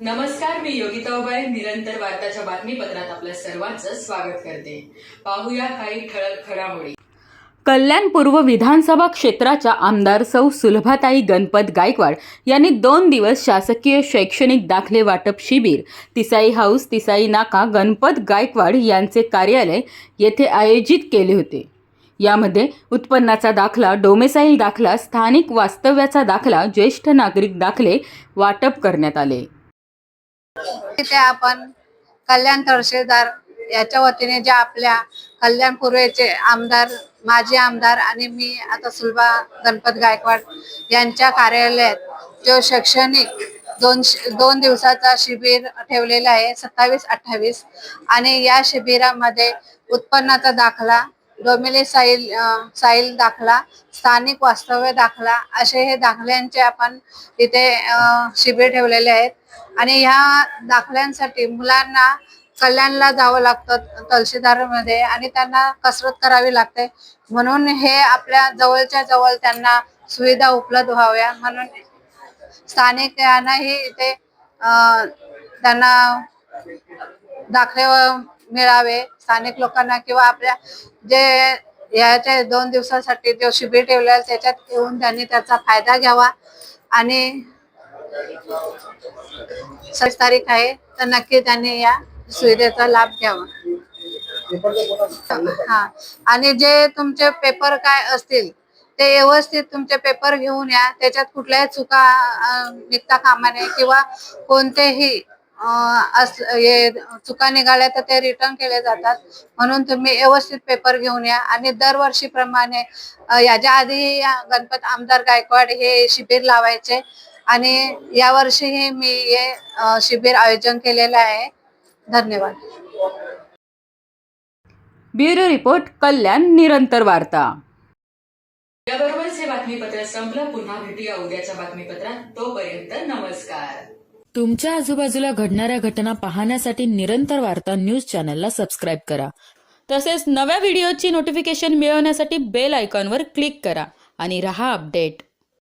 नमस्कार मी योगिता उबाळे निरंतर वार्ताच्या बातमीपत्रात आपल्या सर्वांचं स्वागत करते. पाहूया काही ठळक घडामोडी. कल्याण पूर्व विधानसभा क्षेत्राच्या आमदार सौ सुलभाताई गणपत गायकवाड यांनी दोन दिवस शासकीय शैक्षणिक दाखले वाटप शिबिर तिसाई हाऊस तिसाई नाका गणपत गायकवाड यांचे कार्यालय येथे आयोजित केले होते. यामध्ये उत्पन्नाचा दाखला डोमेसाईल दाखला स्थानिक वास्तव्याचा दाखला ज्येष्ठ नागरिक दाखले वाटप करण्यात आले. तिथे आपण कल्याण तहसीलदार याच्या वतीने जे आपल्या कल्याण पूर्वेचे आमदार माजी आमदार आणि मी आता सुलभा गणपत गायकवाड यांच्या कार्यालयात जो शैक्षणिक दोन दोन दिवसाचा शिबिर ठेवलेला आहे सत्तावीस अठ्ठावीस. आणि या शिबिरामध्ये उत्पन्नाचा दाखला डोमिले साईल साईल दाखला स्थानिक वास्तव्य दाखला असे हे दाखल्यांचे आपण इथे शिबिर ठेवलेले आहेत. आणि ह्या दाखल्यांसाठी मुलांना कल्याणला जावं लागतं तहसीलदारमध्ये आणि त्यांना कसरत करावी लागते. म्हणून हे आपल्या जवळच्या जवळ त्यांना सुविधा उपलब्ध व्हाव्या. म्हणून स्थानिक यांनाही इथे त्यांना दाखले मिळावे स्थानिक लोकांना किंवा आपल्या जे याच्या दोन दिवसासाठी जो शिबिर ठेवलेला त्याच्यात येऊन त्यांनी त्याचा फायदा घ्यावा. आणि सव्वीस तारीख आहे तर नक्की त्यांनी या सुविधेचा लाभ घ्यावा. हा. आणि जे तुमचे पेपर काय असतील ते व्यवस्थित तुमचे पेपर घेऊन या. त्याच्यात कुठल्याही चुका निघता कामा नये किंवा कोणतेही हे चुका निघाल्या तर ते रिटर्न केले जातात. म्हणून तुम्ही व्यवस्थित पेपर घेऊन या. आणि दरवर्षीप्रमाणे याच्या आधी या गणपत आमदार गायकवाड हे शिबिर लावायचे. आणि यावर्षीही मी हे शिबिर आयोजन केलेलं आहे. धन्यवाद. ब्युरो रिपोर्ट कल्याण निरंतर वार्ता. याबरोबरच हे बातमीपत्र संपलं. पुन्हा भेटूया उद्याच्या बातमीपत्रात. तोपर्यंत नमस्कार. तुमच्या आजूबाजूला घडणाऱ्या घटना पाहण्यासाठी निरंतर वार्ता न्यूज चॅनलला सबस्क्राईब करा. तसेच नव्या व्हिडिओची नोटिफिकेशन मिळवण्यासाठी बेल आयकॉनवर क्लिक करा आणि रहा अपडेट